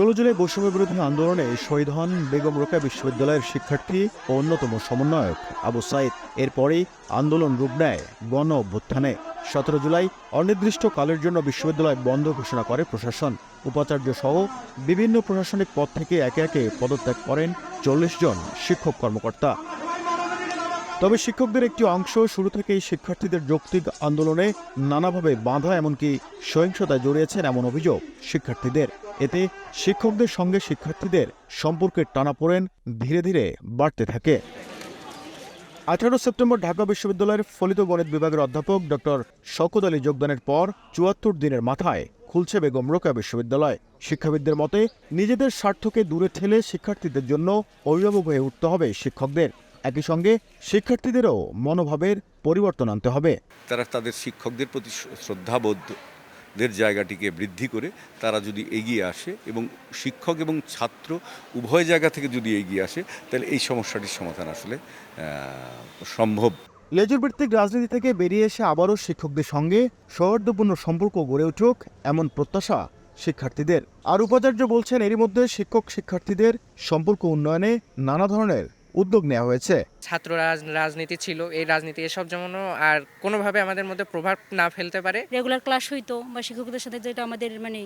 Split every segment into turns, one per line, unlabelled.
ষোলো জুলাই বৈষম্য বিরোধী আন্দোলনে শহীদ হন বেগম রোকেয়া বিশ্ববিদ্যালয়ের শিক্ষার্থী ও অন্যতম সমন্বয়ক আবু সাইদ। এরপরেই আন্দোলন রূপ নেয় গণ অভ্যুত্থানে। সতেরো জুলাই অনির্দিষ্টকালের জন্য বিশ্ববিদ্যালয় বন্ধ ঘোষণা করে প্রশাসন। উপাচার্য সহ বিভিন্ন প্রশাসনিক পদ থেকে একে একে পদত্যাগ করেন চল্লিশ জন শিক্ষক কর্মকর্তা। তবে শিক্ষকদের একটি অংশ শুরু থেকেই শিক্ষার্থীদের যৌক্তিক আন্দোলনে নানাভাবে বাধা, এমনকি সহিংসতায় জড়িয়েছেন এমন অভিযোগ শিক্ষার্থীদের। এতে শিক্ষকদের সঙ্গে শিক্ষার্থীদের সম্পর্কের টানাপোড়েন ধীরে ধীরে বাড়তে থাকে। আঠারো সেপ্টেম্বর ঢাকা বিশ্ববিদ্যালয়ের ফলিত গণিত বিভাগের অধ্যাপক ডক্টর শওকত আলী যোগদানের পর চুয়াত্তর দিনের মাথায় খুলছে বেগম রোকা বিশ্ববিদ্যালয়। শিক্ষাবিদদের মতে, নিজেদের স্বার্থকে দূরে ঠেলে শিক্ষার্থীদের জন্য অভিভাবক হয়ে উঠতে হবে শিক্ষকদের। একই সঙ্গে শিক্ষার্থীদেরও মনোভাবের পরিবর্তন আনতে হবে।
তারা তাদের শিক্ষকদের প্রতি শ্রদ্ধাবোধদের জায়গাটিকে বৃদ্ধি করে তারা যদি এগিয়ে আসে এবং শিক্ষক এবং ছাত্র উভয় জায়গা থেকে যদি এগিয়ে আসে, তাহলে এই সমস্যাটির সমাধান আসলে সম্ভব।
লেজুর ভিত্তিক রাজনীতি থেকে বেরিয়ে এসে আবারও শিক্ষকদের সঙ্গে সৌহার্দ্যপূর্ণ সম্পর্ক গড়ে উঠুক এমন প্রত্যাশা শিক্ষার্থীদের। আর উপাচার্য বলছেন, এরই মধ্যে শিক্ষক শিক্ষার্থীদের সম্পর্ক উন্নয়নে নানা ধরনের উদ্যোগ নেওয়া হয়েছে।
ছাত্র রাজনীতি ছিল এই রাজনীতি এসব যেমন আর কোনোভাবে আমাদের মধ্যে প্রভাব না ফেলতে পারে।
রেগুলার ক্লাস হইতো বা শিক্ষকদের সাথে যেটা আমাদের মানে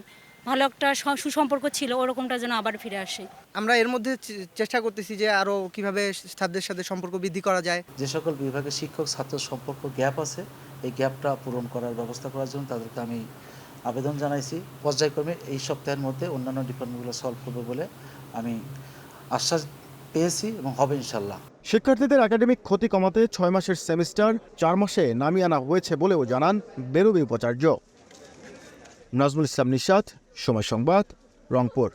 ভালো একটা সুসম্পর্ক ছিল ওরকমটা যেন আবার ফিরে আসে।
আমরা এর মধ্যে চেষ্টা করতেছি যে আরও কীভাবে স্টাফদের সাথে সম্পর্ক বৃদ্ধি করা যায়।
যে সকল বিভাগে শিক্ষক ছাত্র সম্পর্ক গ্যাপ আছে এই গ্যাপটা পূরণ করার ব্যবস্থা করার জন্য তাদেরকে আমি আবেদন জানাইছি। পর্যায়ক্রমে এই সপ্তাহের মধ্যে অন্যান্য ডিপার্টমেন্টগুলো সলভ করবে বলে আমি আশ্বাস পেয়েছি এবং হবে ইনশাল্লাহ।
শিক্ষার্থীদের একাডেমিক ক্ষতি কমাতে ছয় মাসের সেমিস্টার, চার মাসে নামিয়ে আনা হয়েছে বলেও জানান বেরুবি উপাচার্য। নাজমুল ইসলাম নিশাত, সময় সংবাদ, রংপুর।